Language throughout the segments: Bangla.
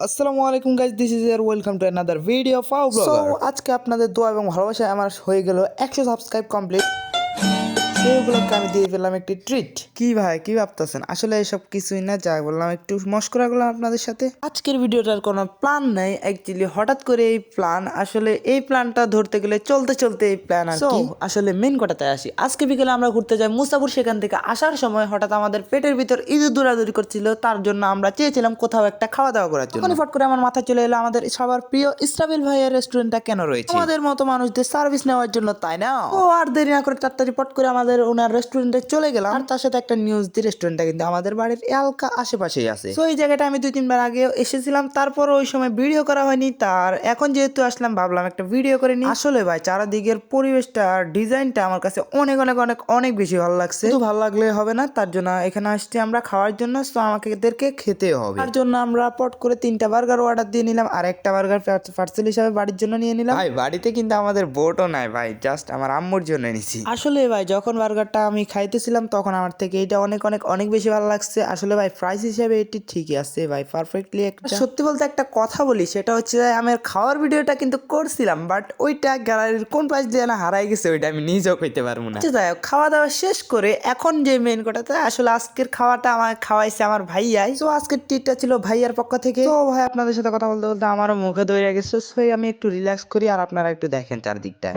আসসালামু আলাইকুম গাইজ দিস ইজ ইয়ার ওয়েলকাম টু অ্যানাদার ভিডিও ফাউ ব্লগার সো আজকে আপনাদের দোয়া এবং ভালোবাসা আমার হয়ে গেল একশো সাবস্ক্রাইব কমপ্লিট সেইগুলোকে আমি দিয়ে ফেললাম একটি ট্রিট কি ভাই কি ভাবতেছেন? আসলে এসব কিছুই না যা বললাম একটু মস্করা করলাম আপনাদের সাথে। আজকের ভিডিওটার কোনো প্ল্যান নাই অ্যাকচুয়ালি হঠাৎ করে এই প্ল্যান আসলে এই প্ল্যানটা ধরতে গেলে চলতে চলতে এই প্ল্যান আর কি। আসলে মেন কথাতে আসি আজকে বিকেলে আমরা ঘুরতে যাই মুসাফুর সেখান থেকে আসার সময় হঠাৎ আমাদের পেটের ভিতর ইঁদুর দৌড়াদৌড়ি করছিল তার জন্য আমরা চেয়েছিলাম কোথাও একটা খাওয়া দাওয়া করার জন্য। ফট করে আমার মাথা চলে এলো আমাদের সবার প্রিয় ইসরাবিল ভাইয়ের রেস্টুরেন্টটা কেন রয়েছে? আমাদের মতো মানুষদের সার্ভিস নেওয়ার জন্য তাই না? ও আর দেরি না করে তাড়াতাড়ি পট করে আমাদের ওনার রেস্টুরেন্টে চলে গেলাম। আর তার সাথে একটা নিউজ দি রেস্টুরেন্টটা কিন্তু আমাদের বাড়ির এলাকা আশেপাশেই আছে। তো এই জায়গাটা আমি দুই তিনবার আগে এসেছিলাম। তারপর ওই সময় ভিডিও করা হয়নি। তার এখন যেহেতু আসলাম ভাবলাম একটা ভিডিও করে নি আসলে ভাই চারাদিকের পরিবেশটা আর ডিজাইনটা আমার কাছে অনেক অনেক অনেক অনেক বেশি ভালো লাগছে। শুধু ভালো লাগলে হবে না তার জন্য এখানে আসছি আমরা খাওয়ার জন্য। তো আমাকে এদেরকে খেতে হবে। তার জন্য আমরা পট করে তিনটা বার্গার অর্ডার দিয়ে নিলাম। আর একটা বার্গার পার্সেল হিসাবে বাড়ির জন্য নিয়ে নিলাম। ভাই বাড়িতে কিন্তু আমাদের বোটও নাই ভাই জাস্ট আমার আম্মুর জন্য নিছি আসলে ভাই যখন বার্গারটা আমি খাইতেছিলাম তখন আমার থেকে এটা অনেক অনেক অনেক বেশি ভালো লাগছে। আসলে ভাই প্রাইস হিসেবে এটি ঠিকই আছে ভাই পারফেক্টলি একটা সত্যি বলতে একটা কথা বলি সেটা হচ্ছে যে আমি খাওয়ার ভিডিওটা কিন্তু করছিলাম বাট ওইটা গ্যালারির কোন প্রাইস দিয়ে না হারাই গেছে ওইটা আমি নিজেও কইতে পারব না। আচ্ছা যাই হোক, খাওয়া দাওয়া শেষ করে এখন যে মেন কথাটা আসলে আজকের খাওয়াটা আমার খাওয়াইছে আমার ভাইয়াই তো আজকের ট্রিটটা ছিল ভাইয়ার পক্ষ থেকে। তো ভাই আপনাদের সাথে কথা বলতে বলতে আমারও মুখে দৌড়ে গেছে। আমি একটু রিল্যাক্স করি আর আপনারা একটু দেখেন চারদিকটা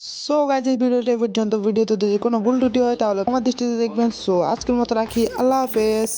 সো গাইজ এই ভিডিওটা পর্যন্ত। ভিডিওতে যদি কোনো ভুল ত্রুটি হয়, তাহলে আমার দৃষ্টিতে দেখবেন। সো আজকের মতো রাখি। আল্লাহ হাফেজ।